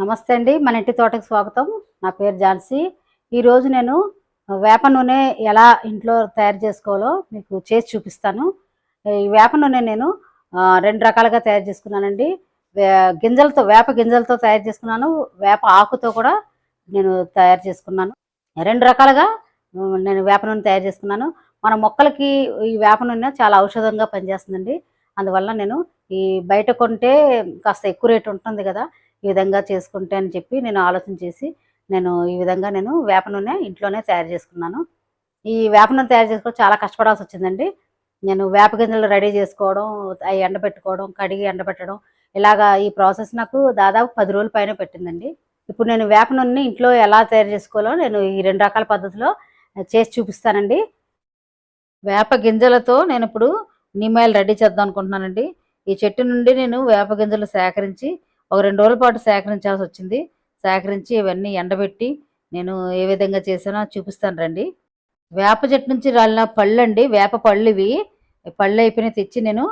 నమస్తే అండి. మన ఇంటి తోటకి స్వాగతం. నా పేరు ఝాన్సీ. ఈరోజు నేను వేప నూనె ఎలా ఇంట్లో తయారు చేసుకోవాలో మీకు చేసి చూపిస్తాను. ఈ వేప నూనె నేను రెండు రకాలుగా తయారు చేసుకున్నానండి. వే- గింజలతో వేప గింజలతో తయారు చేసుకున్నాను. వేప ఆకుతో కూడా నేను తయారు చేసుకున్నాను. రెండు రకాలుగా నేను వేప నూనె తయారు చేసుకున్నాను. మన మొక్కలకి ఈ వేప నూనె చాలా ఔషధంగా పనిచేస్తుందండి. అందువల్ల నేను ఈ బయట కొంటే కాస్త ఎక్కువ రేటు ఉంటుంది కదా ఈ విధంగా చేసుకుంటే అని చెప్పి నేను ఆలోచన చేసి నేను ఈ విధంగా నేను వేప నూనె ఇంట్లోనే తయారు చేసుకున్నాను. ఈ వేప నూనె తయారు చేసుకోవడం చాలా కష్టపడాల్సి వచ్చిందండి. నేను వేప గింజలు రెడీ చేసుకోవడం అవి ఎండబెట్టుకోవడం కడిగి ఎండబెట్టడం ఇలాగా ఈ ప్రాసెస్ నాకు దాదాపు పది రోజుల పైన పెట్టిందండి. ఇప్పుడు నేను వేప నూనె ఇంట్లో ఎలా తయారు చేసుకోవాలో నేను ఈ రెండు రకాల పద్ధతిలో చేసి చూపిస్తానండి. వేప గింజలతో నేను ఇప్పుడు నిమ్మాయిలు రెడీ చేద్దాం అనుకుంటున్నానండి. ఈ చెట్టు నుండి నేను వేప గింజలు సేకరించి ఒక రెండు రోజుల పాటు సేకరించాల్సి వచ్చింది. సేకరించి ఇవన్నీ ఎండబెట్టి నేను ఏ విధంగా చేసానో చూపిస్తాను రండి. వేప చెట్టు నుంచి రాలిన పళ్ళు అండి వేప పళ్ళు ఇవి పళ్ళు అయిపోయినాయి తెచ్చి నేను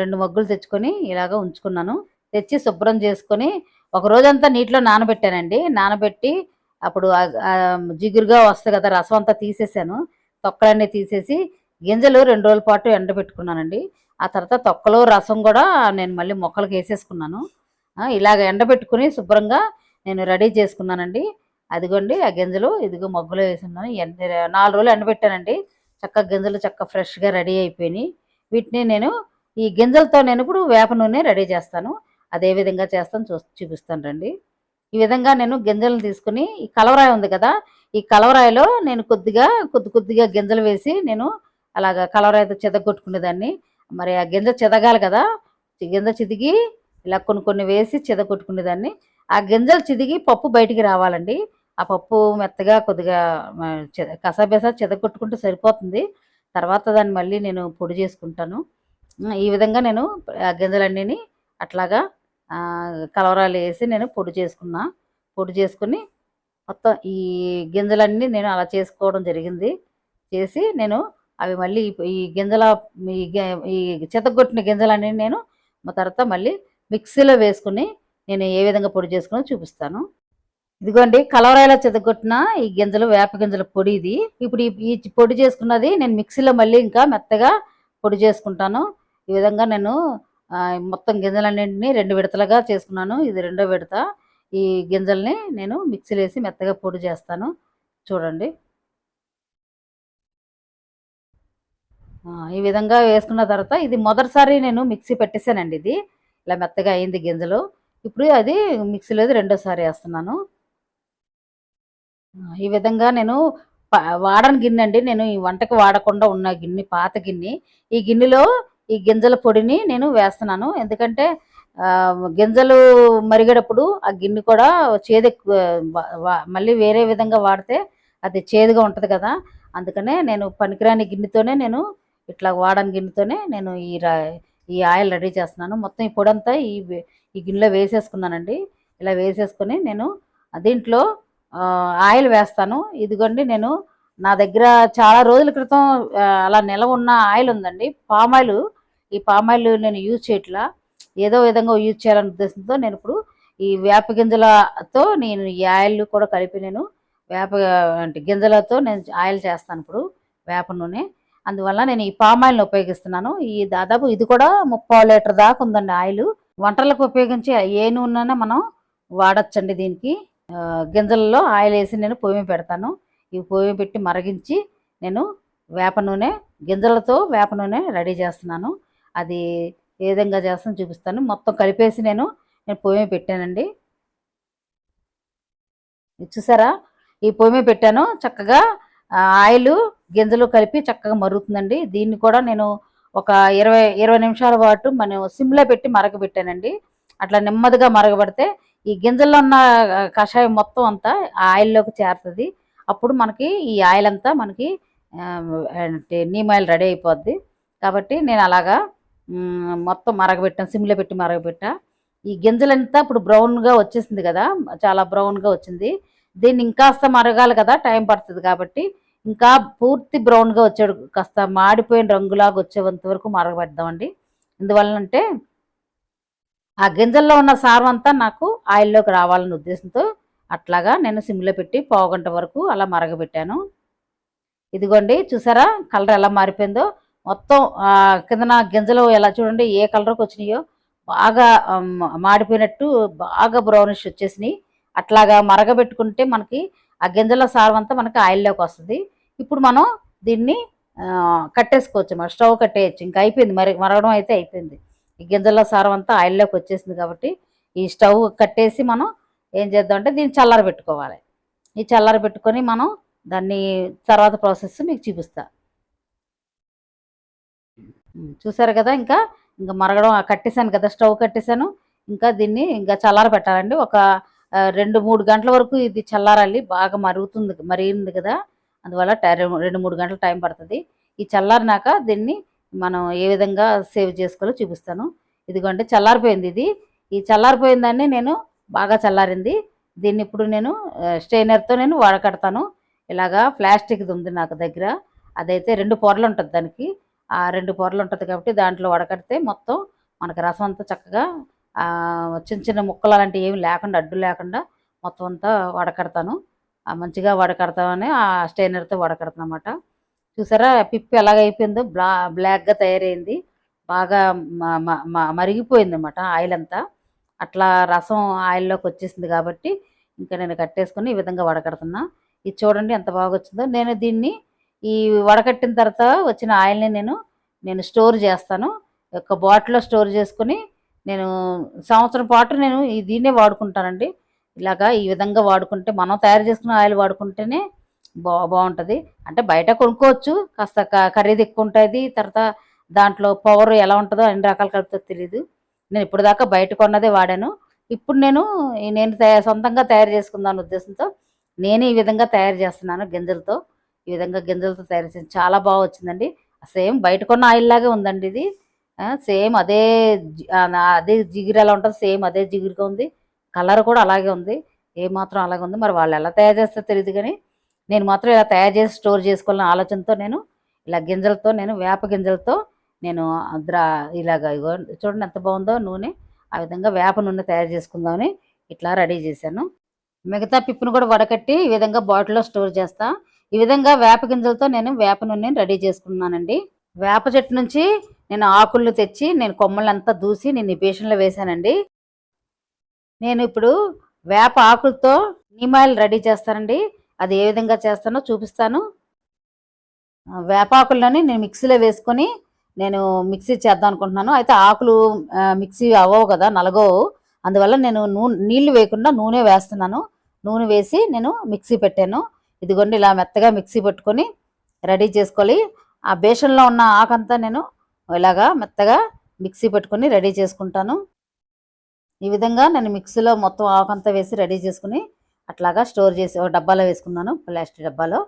రెండు మగ్గులు తెచ్చుకొని ఇలాగ ఉంచుకున్నాను. తెచ్చి శుభ్రం చేసుకొని ఒక రోజంతా నీటిలో నానబెట్టానండి. నానబెట్టి అప్పుడు జిగురుగా వస్తుంది కదా రసం అంతా తీసేసాను. తొక్కలన్నీ తీసేసి గింజలు రెండు రోజుల పాటు ఎండబెట్టుకున్నానండి. ఆ తర్వాత తొక్కలు రసం కూడా నేను మళ్ళీ మొక్కలకు వేసేసుకున్నాను. ఇలాగ ఎండబెట్టుకుని శుభ్రంగా నేను రెడీ చేసుకున్నానండి. అదిగోండి ఆ గింజలు. ఇదిగో మగ్గులో వేసున్నాను. ఎండ నాలుగు రోజులు ఎండబెట్టానండి. చక్కగా గింజలు చక్క ఫ్రెష్గా రెడీ అయిపోయినాయి. వీటిని నేను ఈ గింజలతో నేను ఇప్పుడు వేప నూనె రెడీ చేస్తాను. అదే విధంగా చేస్తాను చూ చూపిస్తాను రండి. ఈ విధంగా నేను గింజలను తీసుకుని ఈ కలవరాయి ఉంది కదా ఈ కలవరాయిలో నేను కొద్దిగా కొద్ది కొద్దిగా గింజలు వేసి నేను అలాగా కలవరాయితో చెదగొట్టుకునేదాన్ని మరి ఆ గింజ చెదగాలి కదా గింజ చిదిగి ఇలా కొన్ని కొన్ని వేసి చెదగొట్టుకునేదాన్ని ఆ గింజలు చిదిగి పప్పు బయటికి రావాలండి. ఆ పప్పు మెత్తగా కొద్దిగా ఆ, చిదగొట్టుకుంటే కసాబేసా చెదగొట్టుకుంటే సరిపోతుంది. తర్వాత దాన్ని మళ్ళీ నేను పొడి చేసుకుంటాను. ఈ విధంగా నేను ఆ గింజలన్నీని అట్లాగా కలవరాలు వేసి నేను పొడి చేసుకున్నా. పొడి చేసుకుని మొత్తం ఈ గింజలన్నీ నేను అలా చేసుకోవడం జరిగింది. చేసి నేను అవి మళ్ళీ ఈ- గింజల ఈ ఈ చెతగొట్టిన గింజలన్నీ నేను తర్వాత మళ్ళీ మిక్సీలో వేసుకుని నేను ఏ విధంగా పొడి చేసుకుని చూపిస్తాను. ఇదిగోండి కలవరాయిలో చెదగొట్టిన ఈ గింజలు వేప గింజల పొడి ఇది. ఇప్పుడు ఈ పొడి చేసుకున్నది నేను మిక్సీలో మళ్ళీ ఇంకా మెత్తగా పొడి చేసుకుంటాను. ఈ విధంగా నేను మొత్తం గింజలన్నింటినీ రెండు విడతలుగా చేసుకున్నాను. ఇది రెండో విడత. ఈ గింజల్ని నేను మిక్సీలో వేసి మెత్తగా పొడి చేస్తాను. చూడండి. ఈ విధంగా వేసుకున్న తర్వాత ఇది మొదటిసారి నేను మిక్సీ పెట్టేశానండి ఇది. ఇలా మెత్తగా అయింది గింజలు. ఇప్పుడు అది మిక్సీలో రెండోసారి వేస్తున్నాను. ఈ విధంగా నేను వాడని గిన్నె అండి. నేను ఈ వంటకి వాడకుండా ఉన్న గిన్నె పాత గిన్నె. ఈ గిన్నెలో ఈ గింజల పొడిని నేను వేస్తున్నాను. ఎందుకంటే గింజలు మరిగేటప్పుడు ఆ గిన్నె కూడా చేదు వా- మళ్ళీ వేరే విధంగా వాడితే అది చేదుగా ఉంటుంది కదా. అందుకనే నేను పనికిరాని గిన్నెతోనే నేను ఇట్లా వాడని గిన్నెతోనే నేను ఈ రా ఈ ఆయిల్ రెడీ చేస్తున్నాను. మొత్తం ఈ పొడంతా అంతా ఈ ఈ గిన్నెలో వేసేసుకున్నానండి. ఇలా వేసేసుకొని నేను దీంట్లో ఆయిల్ వేస్తాను. ఇదిగోండి నేను నా దగ్గర చాలా రోజుల క్రితం అలా నిలవ ఉన్న ఆయిల్ ఉందండి. పామ్ ఆయిల్ ఈ పామ్ ఆయిల్ నేను యూజ్ చేయట్లా. ఏదో విధంగా యూజ్ చేయాలనే ఉద్దేశంతో నేను ఇప్పుడు ఈ వేప గింజలతో నేను ఈ ఆయిల్ కూడా కలిపి నేను వేప అంటే గింజలతో నేను ఆయిల్ చేస్తాను ఇప్పుడు వేప నూనె. అందువల్ల నేను ఈ పామ్ ఆయిల్ని ఉపయోగిస్తున్నాను. ఈ దాదాపు ఇది కూడా ముప్పై లీటర్ దాకా ఉందండి ఆయిల్. వంటలకు ఉపయోగించే ఏ నూనె మనం వాడచ్చండి దీనికి. గింజలలో గింజల్లో ఆయిల్ వేసి నేను పొయ్యి పెడతాను. ఈ పొయ్యి పెట్టి మరిగించి నేను వేప నూనె గింజలతో వేప నూనె రెడీ చేస్తున్నాను. అది ఏ విధంగా చేస్తాను చూపిస్తాను. మొత్తం కలిపేసి నేను నేను పొయ్యి పెట్టానండి. చూసారా? ఈ పొయ్యి పెట్టాను. చక్కగా ఆయిల్ గింజలు కలిపి చక్కగా మరుగుతుందండి. దీన్ని కూడా నేను ఒక ఇరవై ఇరవై నిమిషాల పాటు మనం సిమ్లో పెట్టి మరగబెట్టానండి. అట్లా నెమ్మదిగా మరగబడితే ఈ గింజల్లో ఉన్న కషాయం మొత్తం అంతా ఆ ఆయిల్లోకి చేరుతుంది. అప్పుడు మనకి ఈ ఆయిల్ అంతా మనకి నీమ్ ఆయిల్ రెడీ అయిపోద్ది. కాబట్టి నేను అలాగా మొత్తం మరగబెట్టాను సిమ్లో పెట్టి మరగబెట్టా. ఈ గింజలంతా ఇప్పుడు బ్రౌన్గా వచ్చేసింది కదా చాలా బ్రౌన్గా వచ్చింది. దీన్ని ఇంకాస్త మరగాలి కదా టైం పడుతుంది కాబట్టి. ఇంకా పూర్తి బ్రౌన్గా వచ్చాడు కాస్త మాడిపోయిన రంగులాగా వచ్చేంత వరకు మరగబెడదామండి. ఎందువల్లంటే ఆ గింజల్లో ఉన్న సారం అంతా నాకు ఆయిల్లోకి రావాలనే ఉద్దేశంతో అట్లాగా నేను సిమ్లో పెట్టి పావుగంట వరకు అలా మరగబెట్టాను. ఇదిగోండి చూసారా? కలర్ ఎలా మారిపోయిందో. మొత్తం కిందన గింజలు ఎలా చూడండి ఏ కలర్కి వచ్చినాయో బాగా మాడిపోయినట్టు బాగా బ్రౌనిష్ వచ్చేసినాయి. అట్లాగా మరగబెట్టుకుంటే మనకి ఆ గింజల సారం అంతా మనకి ఆయిల్లోకి వస్తుంది. ఇప్పుడు మనం దీన్ని కట్టేసుకోవచ్చు. మన స్టవ్ కట్టేయచ్చు. ఇంకా అయిపోయింది. మరి మరగడం అయితే అయిపోయింది. ఈ గింజల సారం అంతా ఆయిల్లోకి వచ్చేసింది కాబట్టి ఈ స్టవ్ కట్టేసి మనం ఏం చేద్దామంటే దీన్ని చల్లార పెట్టుకోవాలి. ఈ చల్లార పెట్టుకొని మనం దాన్ని తర్వాత ప్రాసెస్ మీకు చూపిస్తా. చూసారు కదా ఇంకా? ఇంకా మరగడం కట్టేశాను కదా. స్టవ్ కట్టేశాను. ఇంకా దీన్ని ఇంకా చల్లార పెట్టాలండి. ఒక రెండు మూడు గంటల వరకు ఇది చల్లారాలి. బాగా మరుగుతుంది మరిగింది కదా. అందువల్ల టై- రెండు మూడు గంటల టైం పడుతుంది. ఈ చల్లారినాక దీన్ని మనం ఏ విధంగా సేవ్ చేసుకోవాలో చూపిస్తాను. ఇదిగోండి చల్లారిపోయింది ఇది. ఈ చల్లారిపోయిన దాన్ని నేను బాగా చల్లారింది. దీన్ని ఇప్పుడు నేను స్టెయినర్తో నేను వడకడతాను. ఇలాగా ప్లాస్టిక్ది ఉంది నాకు దగ్గర. అదైతే రెండు పొరలు ఉంటుంది దానికి. ఆ రెండు పొరలు ఉంటుంది కాబట్టి దాంట్లో వడకడితే మొత్తం మనకు రసం అంతా చక్కగా చిన్న చిన్న ముక్కలు అలాంటివి ఏమి లేకుండా అడ్డు లేకుండా మొత్తం అంతా వడకడతాను. మంచిగా వడకడతామని ఆ స్టెయినర్తో వడకడతాను అనమాట చూసారా పిప్పి ఎలాగైపోయిందో బ్లా బ్లాక్గా తయారైంది. బాగా మరిగిపోయింది అనమాట ఆయిల్ అంతా అట్లా రసం ఆయిల్లోకి వచ్చేసింది కాబట్టి ఇంకా నేను కట్టేసుకుని ఈ విధంగా వడకడుతున్నా. ఇది చూడండి ఎంత బాగా వచ్చిందో నేను దీన్ని ఈ వడకట్టిన తర్వాత వచ్చిన ఆయిల్ని నేను నేను స్టోర్ చేస్తాను. ఒక బాటిల్లో స్టోర్ చేసుకుని నేను సంవత్సరం పాటు నేను దీన్నే వాడుకుంటానండి. ఇలాగా ఈ విధంగా వాడుకుంటే మనం తయారు చేసుకున్న ఆయిల్ వాడుకుంటేనే బా బాగుంటుంది. అంటే బయట కొనుక్కోవచ్చు కాస్త క- ఖరీదు ఎక్కువ ఉంటుంది తర్వాత దాంట్లో పవర్ ఎలా ఉంటుందో అన్ని రకాలు కలుపుతుందో తెలియదు నేను ఇప్పుడు దాకా బయట కొన్నదే వాడాను. ఇప్పుడు నేను నేను సొంతంగా తయారు చేసుకుందాం ఉద్దేశంతో నేను ఈ విధంగా తయారు చేస్తున్నాను గింజలతో. ఈ విధంగా గింజలతో తయారు చేసి చాలా బాగా వచ్చిందండి. సేమ్ బయట కొన్న ఆయిల్ లాగే ఉందండి ఇది. సేమ్ అదే జి- అదే జిగురు ఎలా ఉంటుంది సేమ్ అదే జిగురుగా ఉంది. కలర్ కూడా అలాగే ఉంది. ఏ మాత్రం అలాగే ఉంది. మరి వాళ్ళు ఎలా తయారు చేస్తారో తెలియదు కానీ నేను మాత్రం ఇలా తయారు చేసి స్టోర్ చేసుకోవాలనే ఆలోచనతో నేను ఇలా గింజలతో నేను వేప గింజలతో నేను ద్రా ఇలాగ చూడండి ఎంత బాగుందో నూనె. ఆ విధంగా వేప నూనె తయారు చేసుకుందామని ఇట్లా రెడీ చేశాను. మిగతా పిప్పును కూడా వడకట్టి ఈ విధంగా బాటిల్లో స్టోర్ చేస్తా. ఈ విధంగా వేప గింజలతో నేను వేప నూనె రెడీ చేసుకున్నానండి. వేప చెట్టు నుంచి నేను ఆకులను తెచ్చి నేను కొమ్మలంతా దూసి నేను ఈ బేషన్లో వేశానండి. నేను ఇప్పుడు వేప ఆకులతో నీమాయిల్ రెడీ చేస్తానండి. అది ఏ విధంగా చేస్తానో చూపిస్తాను. వేపాకుల్లోని నేను మిక్సీలో వేసుకొని నేను మిక్సీ చేద్దాం అనుకుంటున్నాను. అయితే ఆకులు మిక్సీ అవ్వవు కదా నలగవు. అందువల్ల నేను నూనె నీళ్ళు వేయకుండా నూనె వేస్తున్నాను. నూనె వేసి నేను మిక్సీ పెట్టాను. ఇదిగోండి ఇలా మెత్తగా మిక్సీ పెట్టుకొని రెడీ చేసుకోవాలి. ఆ బేషన్లో ఉన్న ఆకంతా నేను ఇలాగా మెత్తగా మిక్సీ పెట్టుకొని రెడీ చేసుకుంటాను. ఈ విధంగా నేను మిక్సీలో మొత్తం ఆకంతా వేసి రెడీ చేసుకుని అట్లాగా స్టోర్ చేసి ఒక డబ్బాలో వేసుకున్నాను ప్లాస్టిక్ డబ్బాలో.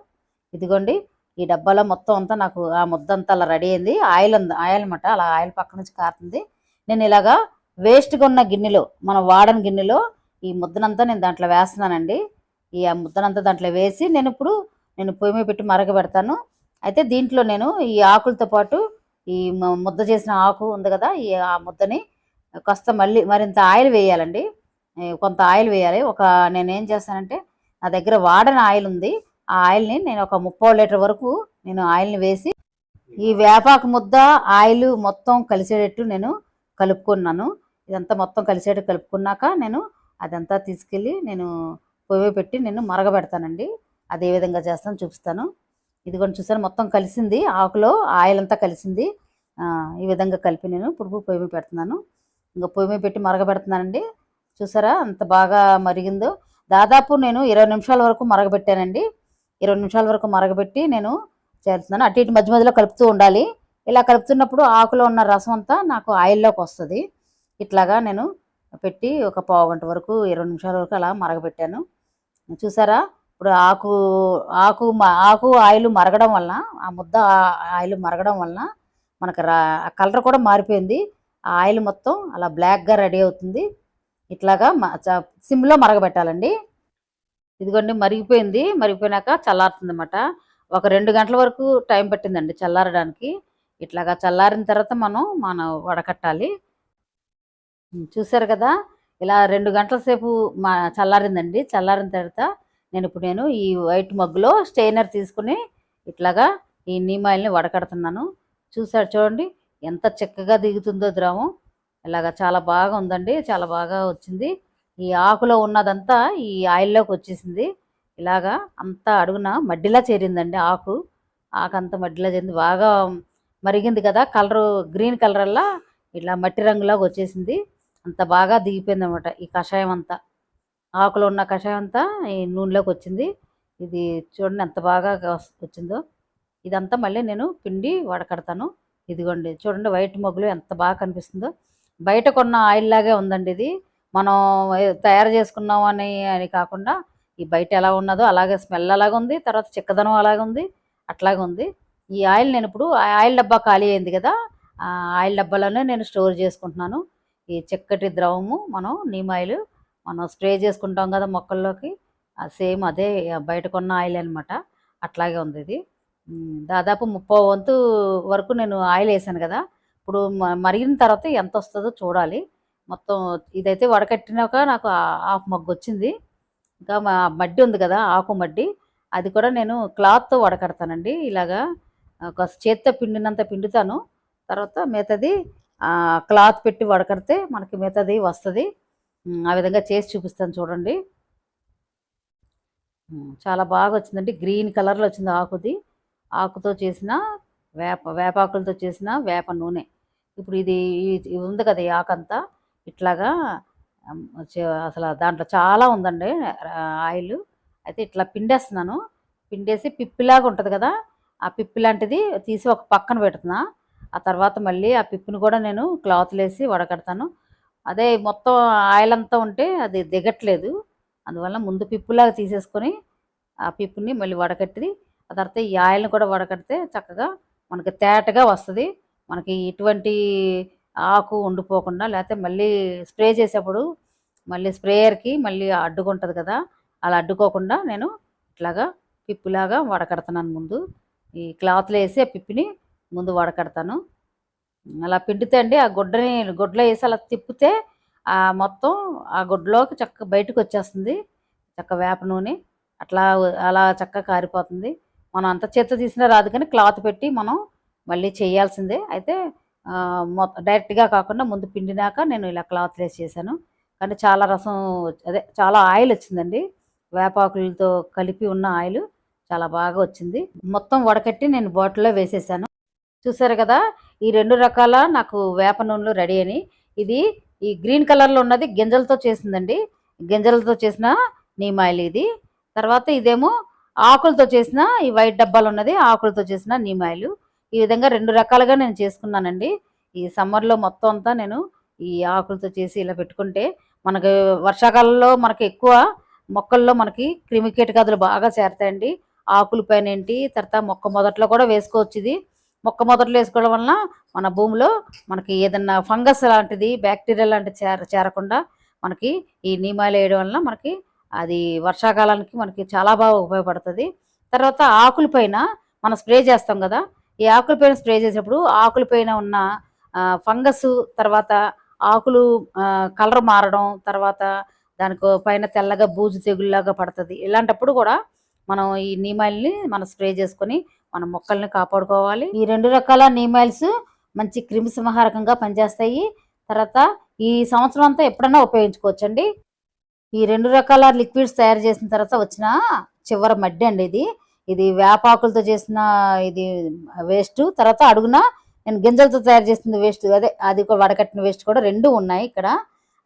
ఇదిగోండి ఈ డబ్బాలో మొత్తం అంతా నాకు ఆ ముద్ద అంతా అలా రెడీ అయింది. ఆయిల్ ఉంది ఆయిల్ అనమాట అలా ఆయిల్ పక్క నుంచి కారుతుంది. నేను ఇలాగా వేస్ట్గా ఉన్న గిన్నెలో మనం వాడని గిన్నెలో ఈ ముద్దనంతా నేను దాంట్లో వేస్తున్నానండి. ఈ ఆ ముద్దనంతా దాంట్లో వేసి నేను ఇప్పుడు నేను పొయ్యి మీద పెట్టి మరగబెడతాను. అయితే దీంట్లో నేను ఈ ఆకులతో పాటు ఈ ముద్ద చేసిన ఆకు ఉంది కదా ఈ ఆ ముద్దని కాస్త మళ్ళీ మరింత ఆయిల్ వేయాలండి. కొంత ఆయిల్ వేయాలి. ఒక నేను ఏం చేస్తానంటే నా దగ్గర వాడని ఆయిల్ ఉంది. ఆ ఆయిల్ని నేను ఒక ముప్పై లీటర్ వరకు నేను ఆయిల్ని వేసి ఈ వేపాకు ముద్ద ఆయిల్ మొత్తం కలిసేటట్టు నేను కలుపుకున్నాను. ఇదంతా మొత్తం కలిసేట కలుపుకున్నాక నేను అదంతా తీసుకెళ్ళి నేను పొయ్యి పెట్టి నేను మరగబెడతానండి. అది ఏ విధంగా చేస్తాను చూపిస్తాను. ఇదిగోండి చూసారా మొత్తం కలిసింది. ఆకులో ఆయిల్ అంతా కలిసింది ఈ విధంగా కలిపి నేను ఇప్పుడు పొయ్యి మీద పెడుతున్నాను. ఇంకా పొయ్యి మీద పెట్టి మరగబెడుతున్నానండి. చూసారా అంత బాగా మరిగిందో. దాదాపు నేను ఇరవై నిమిషాల వరకు మరగబెట్టానండి. ఇరవై నిమిషాల వరకు మరగబెట్టి నేను చేస్తున్నాను అటు ఇటు మధ్య మధ్యలో కలుపుతూ ఉండాలి. ఇలా కలుపుతున్నప్పుడు ఆకులో ఉన్న రసం అంతా నాకు ఆయిల్లోకి వస్తుంది. ఇట్లాగా నేను పెట్టి ఒక పావు గంట వరకు ఇరవై నిమిషాల వరకు అలా మరగబెట్టాను. చూసారా ఇప్పుడు ఆకు ఆకు ఆకు ఆయిల్ మరగడం వలన ఆ ముద్ద ఆ- ఆయిల్ మరగడం వలన మనకు రా కలర్ కూడా మారిపోయింది. ఆ ఆయిల్ మొత్తం అలా బ్లాక్గా రెడీ అవుతుంది. ఇట్లాగా మ- చ- సిమ్లో మరగబెట్టాలండి. ఇదిగోండి మరిగిపోయింది. మరిగిపోయినాక చల్లారుతుంది అనమాట ఒక రెండు గంటల వరకు టైం పట్టిందండి చల్లారడానికి. ఇట్లాగా చల్లారిన తర్వాత మనం మనం వడకట్టాలి. చూసారు కదా? ఇలా రెండు గంటల సేపు మా చల్లారిందండి. చల్లారిన తర్వాత నేను ఇప్పుడు నేను ఈ వైట్ మగ్గులో స్టెయినర్ తీసుకుని ఇట్లాగా ఈ నీమాయిల్ని వడకడుతున్నాను. చూసారు చూడండి ఎంత చక్కగా దిగుతుందో ద్రవం. ఇలాగా చాలా బాగా ఉందండి చాలా బాగా వచ్చింది. ఈ ఆకులో ఉన్నదంతా ఈ ఆయిల్లోకి వచ్చేసింది. ఇలాగా అంతా అడుగున మడ్డిలా చేరిందండి ఆకు. ఆకు అంత మడ్డిలా చేరింది. బాగా మరిగింది కదా కలరు గ్రీన్ కలర్లా ఇట్లా మట్టి రంగులాగా వచ్చేసింది. అంత బాగా దిగిపోయింది అనమాట ఈ కషాయం అంతా ఆకులో ఉన్న కషాయం అంతా ఈ నూనెలోకి వచ్చింది. ఇది చూడండి ఎంత బాగా వచ్చిందో. ఇదంతా మళ్ళీ నేను పిండి వడకడతాను. ఇదిగోండి చూడండి వైట్ మొగ్గులు ఎంత బాగా కనిపిస్తుందో. బయట కొన్న ఆయిల్ లాగే ఉందండి ఇది. మనం తయారు చేసుకున్నాం అని అని కాకుండా ఈ బయట ఎలా ఉన్నదో అలాగే స్మెల్ అలాగే ఉంది తర్వాత చిక్కదనం అలాగే ఉంది అట్లాగే ఉంది. ఈ ఆయిల్ నేను ఇప్పుడు ఆ ఆయిల్ డబ్బా ఖాళీ అయింది కదా ఆ ఆయిల్ డబ్బాలోనే నేను స్టోర్ చేసుకుంటున్నాను. ఈ చక్కటి ద్రవము మనం నీమ్ ఆయిల్ మనం స్ప్రే చేసుకుంటాం కదా మొక్కల్లోకి. సేమ్ అదే బయట కొన్న ఆయిల్ అనమాట అట్లాగే ఉంది ఇది. దాదాపు ముప్పై వంతు వరకు నేను ఆయిల్ వేసాను కదా. ఇప్పుడు మరిగిన తర్వాత ఎంత వస్తుందో చూడాలి. మొత్తం ఇదైతే వడకట్టినాక నాకు హాఫ్ మగ్గు వచ్చింది. ఇంకా మా మడ్డి ఉంది కదా ఆకు మడ్డి. అది కూడా నేను క్లాత్తో వడకడతానండి. ఇలాగా ఒక చేత్తో పిండినంత పిండుతాను. తర్వాత మిగతాది క్లాత్ పెట్టి వడకడితే మనకి మిగతాది వస్తుంది. ఆ విధంగా చేసి చూపిస్తాను చూడండి. చాలా బాగా వచ్చిందండి. గ్రీన్ కలర్లో వచ్చింది ఆకుది. ఆకుతో చేసిన వేప వేపాకులతో చేసిన వేప నూనె. ఇప్పుడు ఇది ఉంది కదా ఈ ఆకంతా. ఇట్లాగా చే- అసలు దాంట్లో చాలా ఉందండి ఆయిల్. అయితే ఇట్లా పిండేస్తున్నాను. పిండేసి పిప్పిలాగా ఉంటుంది కదా ఆ పిప్పి లాంటిది తీసి ఒక పక్కన పెడుతున్నా. ఆ తర్వాత మళ్ళీ ఆ పిప్పిని కూడా నేను క్లాత్లు వేసి వడకడతాను. అదే మొత్తం ఆయిల్ అంతా ఉంటే అది దిగట్లేదు. అందువల్ల ముందు పిప్పులాగా తీసేసుకొని ఆ పిప్పుని మళ్ళీ వడకట్టి ఆ తర్వాత ఈ ఆయిల్ని కూడా వడకడితే చక్కగా మనకి తేటగా వస్తుంది. మనకి ఇటువంటి ఆకు ఉండిపోకుండా లేకపోతే మళ్ళీ స్ప్రే చేసేప్పుడు మళ్ళీ స్ప్రేయర్కి మళ్ళీ అడ్డుకుంటుంది కదా అలా అడ్డుకోకుండా నేను ఇట్లాగా పిప్పులాగా వడకడుతున్నాను ముందు. ఈ క్లాత్లో వేసి ఆ పిప్పిని ముందు వడకడతాను. అలా పిండితే అండి ఆ గుడ్డని గుడ్డలో వేసి అలా తిప్పితే ఆ మొత్తం ఆ గుడ్డలోకి చక్క బయటకు వచ్చేస్తుంది చక్క వేప నూనె. అట్లా అలా చక్కగా కారిపోతుంది. మనం అంత చేత్తో తీసినా రాదు కానీ క్లాత్ పెట్టి మనం మళ్ళీ చేయాల్సిందే. అయితే డైరెక్ట్గా కాకుండా ముందు పిండినాక నేను ఇలా క్లాత్ వేసి చేశాను. కానీ చాలా రసం అదే చాలా ఆయిల్ వచ్చిందండి. వేపాకులతో కలిపి ఉన్న ఆయిల్ చాలా బాగా వచ్చింది. మొత్తం వడకట్టి నేను బాటిల్లో వేసేసాను. చూసారు కదా ఈ రెండు రకాల నాకు వేప నూనెలు రెడీ అని ఇది ఈ గ్రీన్ కలర్లో ఉన్నది గింజలతో చేసిందండి. గింజలతో చేసిన నీమ్ ఆయిల్ ఇది. తర్వాత ఇదేమో ఆకులతో చేసిన ఈ వైట్ డబ్బాలు ఉన్నది ఆకులతో చేసిన నీమ్ ఆయిల్ ఈ విధంగా రెండు రకాలుగా నేను చేసుకున్నానండి. ఈ సమ్మర్లో మొత్తం అంతా నేను ఈ ఆకులతో చేసి ఇలా పెట్టుకుంటే మనకి వర్షాకాలంలో మనకి ఎక్కువ మొక్కల్లో మనకి క్రిమికీటకాదులు బాగా చేరతాయండి. ఆకుల పైన ఏంటి తర్వాత మొక్క మొదట్లో కూడా వేసుకోవచ్చు ఇది. మొక్క మొదట్లో వేసుకోవడం వలన మన భూమిలో మనకి ఏదన్నా ఫంగస్ లాంటిది బ్యాక్టీరియా లాంటిది చేర చేరకుండా మనకి ఈ నీమాయిలు వేయడం వలన మనకి అది వర్షాకాలానికి మనకి చాలా బాగా ఉపయోగపడుతుంది. తర్వాత ఆకుల పైన మనం స్ప్రే చేస్తాం కదా ఈ ఆకుల పైన స్ప్రే చేసేటప్పుడు ఆకుల పైన ఉన్న ఫంగస్ తర్వాత ఆకులు కలర్ మారడం తర్వాత దానికి పైన తెల్లగా బూజు తెగుల్లాగా పడుతుంది. ఇలాంటప్పుడు కూడా మనం ఈ నీమాయిల్ని మనం స్ప్రే చేసుకొని మన మొక్కల్ని కాపాడుకోవాలి. ఈ రెండు రకాల నీమాయిల్స్ మంచి క్రిమి సంహారకంగా పనిచేస్తాయి. తర్వాత ఈ సంవత్సరం అంతా ఎప్పుడన్నా ఉపయోగించుకోవచ్చండి. ఈ రెండు రకాల లిక్విడ్స్ తయారు చేసిన తర్వాత వచ్చిన చివరి మడ్డి అండి ఇది. ఇది వేపాకులతో చేసిన ఇది వేస్ట్ తర్వాత అడుగున నేను గింజలతో తయారు చేసిన వేస్ట్ అదే అది కూడా వడకట్టిన వేస్ట్ కూడా రెండు ఉన్నాయి ఇక్కడ.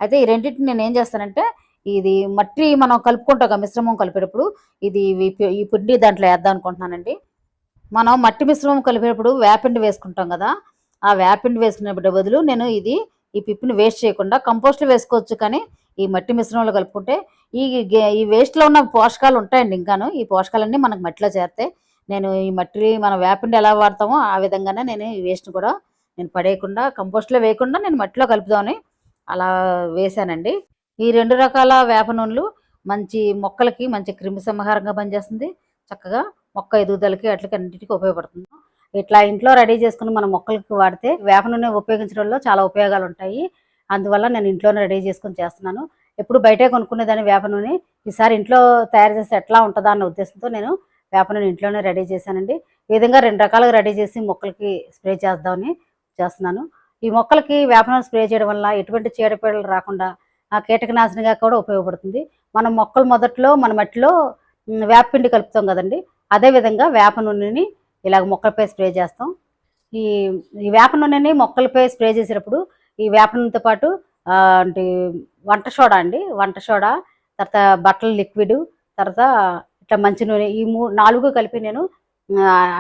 అయితే ఈ రెండింటిని నేను ఏం చేస్తానంటే ఇది మట్టి మనం కలుపుకుంటాం మిశ్రమం కలిపేటప్పుడు ఇది ఈ- ఈ పిండి దాంట్లో వేద్దాం అనుకుంటున్నానండి. మనం మట్టి మిశ్రమం కలిపేటప్పుడు వేపిండి వేసుకుంటాం కదా ఆ వేపిండి వేసుకునే బదులు నేను ఇది ఈ పిప్పిని వేస్ట్ చేయకుండా కంపోస్ట్లో వేసుకోవచ్చు కానీ ఈ మట్టి మిశ్రమంలో కలుపుకుంటే ఈ గే- ఈ వేస్ట్లో ఉన్న పోషకాలు ఉంటాయండి ఇంకాను. ఈ పోషకాలన్నీ మనకు మట్టిలో చేస్తాయి నేను ఈ మట్టి మన వేపిండి ఎలా వాడతామో ఆ విధంగానే నేను ఈ వేస్ట్ని కూడా నేను పడేయకుండా కంపోస్ట్లో వేయకుండా నేను మట్టిలో కలుపుదామని అలా వేశానండి. ఈ రెండు రకాల వేప నూనెలు మంచి మొక్కలకి మంచి క్రిమి సంహారంగా పనిచేస్తుంది. చక్కగా మొక్క ఎదుగుదలకి అట్లకి అన్నిటికీ ఉపయోగపడుతుంది. ఇట్లా ఇంట్లో రెడీ చేసుకుని మన మొక్కలకి వాడితే వేప నూనె ఉపయోగించడంలో చాలా ఉపయోగాలు ఉంటాయి అందువల్ల నేను ఇంట్లోనే రెడీ చేసుకొని చేస్తున్నాను. ఎప్పుడు బయటే కొనుక్కునేదాన్ని వేప నూనె. ఈసారి ఇంట్లో తయారు చేస్తే ఎట్లా ఉంటుందా అన్న ఉద్దేశంతో నేను వేప నూనె ఇంట్లోనే రెడీ చేశానండి. ఈ విధంగా రెండు రకాలుగా రెడీ చేసి మొక్కలకి స్ప్రే చేద్దామని చేస్తున్నాను. ఈ మొక్కలకి వేప నూనె స్ప్రే చేయడం వల్ల ఎటువంటి చీడపీడలు రాకుండా ఆ కీటకనాశనిగా కూడా ఉపయోగపడుతుంది. మనం మొక్కలు మొదట్లో మన మట్టిలో వేపపిండి కలుపుతాం కదండి. అదే విధంగా వేప నూనెని ఇలాగ మొక్కలపై స్ప్రే చేస్తాం. ఈ ఈ వేప నూనెని మొక్కలపై స్ప్రే చేసేటప్పుడు ఈ వేప నూనెతో పాటు అంటే వంట సోడా అండి. వంట సోడా తర్వాత బట్టల లిక్విడ్ తర్వాత ఇట్లా మంచి నూనె ఈ మూ నాలుగు కలిపి నేను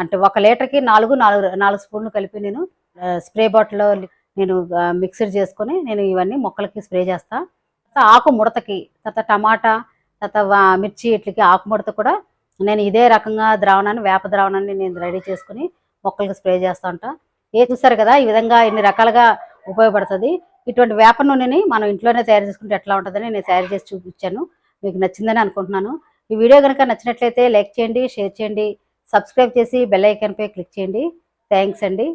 అంటే ఒక లీటర్కి నాలుగు నాలుగు నాలుగు స్పూన్లు కలిపి నేను స్ప్రే బాటిల్లో నేను మిక్సర్ చేసుకొని నేను ఇవన్నీ మొక్కలకి స్ప్రే చేస్తాను తర్వాత ఆకు ముడతకి తర్వాత టమాటా తర్వాత మిర్చి ఇట్లకి ఆకు ముడత కూడా నేను ఇదే రకంగా ద్రావణాన్ని వేప ద్రావణాన్ని నేను రెడీ చేసుకుని మొక్కలకు స్ప్రే చేస్తా ఉంటాను ఏ చూసారు కదా ఈ విధంగా ఇన్ని రకాలుగా ఉపయోగపడుతుంది. ఇటువంటి వేప నూనెని మనం ఇంట్లోనే తయారు చేసుకుంటే ఎట్లా ఉంటుందని నేను తయారు చేసి చూపించాను. మీకు నచ్చిందని అనుకుంటున్నాను. ఈ వీడియో కనుక నచ్చినట్లయితే లైక్ చేయండి షేర్ చేయండి సబ్స్క్రైబ్ చేసి బెల్ ఐకాన్పై క్లిక్ చేయండి. థ్యాంక్స్ అండి.